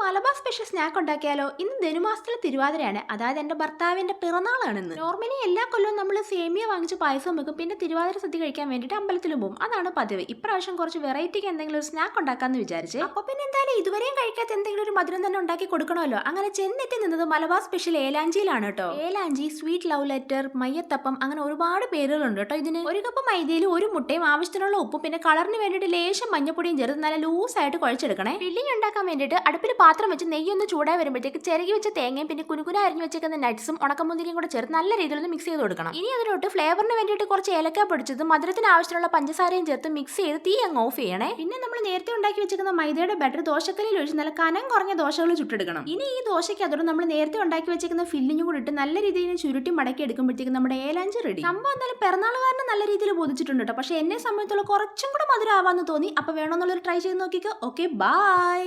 Malabar special snack ഉണ്ടാക്കിയാലോ? ഇന്ന് ധനുമാസത്തിലെ തിരുവാതിരയാണ്. അതായത് എന്റെ ഭർത്താവിന്റെ പിറന്നാളാണെന്ന്. നോർമലി എല്ലാ കൊല്ലവും നമ്മൾ സേമിയ വാങ്ങിച്ച് പായസം വെക്കും. പിന്നെ തിരുവാതിര സദ്യ കഴിക്കാൻ വേണ്ടിയിട്ട് അമ്പലത്തിൽ പോകും. അതാണ് പതിവ്. ഇപ്രാവശ്യം കുറച്ച് വെറൈറ്റിക്ക് എന്തെങ്കിലും ഒരു സ്നാക്ക് ഉണ്ടാക്കാന്ന് വിചാരിച്ച്. അപ്പൊ പിന്നെ എന്തായാലും ഇതുവരെയും കഴിക്കാത്ത എന്തെങ്കിലും ഒരു മധുരം തന്നെ ഉണ്ടാക്കി കൊടുക്കണമല്ലോ. അങ്ങനെ ചെന്നെത്തി നിന്നത് മലബാർ സ്പെഷ്യൽ ഏലാഞ്ചിയിലാണ് കേട്ടോ. ഏലാഞ്ചി സ്വീറ്റ് ലവ് ലെറ്റർ മയ്യത്തപ്പം അങ്ങനെ ഒരുപാട് പേരുകളുണ്ട് കേട്ടോ ഇതിന്. ഒരു കപ്പ് മൈദയിൽ ഒരു മുട്ടയും ആവശ്യത്തിനുള്ള ഉപ്പും പിന്നെ കളറിന് വേണ്ടിയിട്ട് ലേശം മഞ്ഞപ്പൊടിയും ചേർത്ത് നല്ല ലൂസായിട്ട് കുഴച്ചെടുക്കണേ. ഫില്ലിംഗ് ഉണ്ടാക്കാൻ വേണ്ടിയിട്ട് അടുപ്പിൽ പാത്രം വെച്ച് നെയ്യൊന്ന് ചൂടായി വരുമ്പോഴത്തേക്ക് ചിരകി വെച്ച തേങ്ങയും പിന്നെ കുനുകുന അരിഞ്ഞു വെച്ചേക്കുന്ന നട്ട്സും ഉണക്കമുന്തിരിയും കൂടെ ചേർത്ത് നല്ല രീതിയിൽ ഒന്ന് മിക്സ് ചെയ്ത് കൊടുക്കണം. ഇനി അതിലോട്ട് ഫ്ലേവറിന് വേണ്ടിയിട്ട് കുറച്ച് ഏലക്ക പൊടിച്ചത് മധുരത്തിന് ആവശ്യമുള്ള പഞ്ചസാരയും ചേർത്ത് മിക്സ് ചെയ്ത് തീ അങ്ങ് ഓഫ് ചെയ്യണേ. പിന്നെ നമ്മൾ നേരത്തെ ഉണ്ടാക്കി വെച്ചിരിക്കുന്ന മൈദയുടെ ബട്ടർ ദോശക്കല്ലിൽ ഒഴിച്ച് നല്ല കനം കുറഞ്ഞ ദോശകൾ ചുട്ടെടുക്കണം. ഇനി ഈ ദോശയ്ക്ക് അതോടെ നമ്മൾ നേരത്തെ ഉണ്ടാക്കി വെച്ചിരിക്കുന്ന ഫില്ലിങ്ങും കൂടി ഇട്ട് നല്ല രീതിയിൽ ചുരുട്ടി മടക്കി എടുക്കുമ്പോഴത്തേക്ക് നമ്മുടെ ഏലാഞ്ച് റെഡി സംഭവം എന്നാലും പിറന്നാളുകാരനെ നല്ല രീതിയിൽ ബോധിച്ചിട്ടുണ്ട് കേട്ടോ പക്ഷെ എന്നെ സംബന്ധിച്ചുള്ള കുറച്ചും കൂടെ മധുരം ആവാന്ന് തോന്നി. അപ്പൊ വേണമെന്നുള്ളൊരു ട്രൈ ചെയ്ത് നോക്കിക്കോ. Okay bye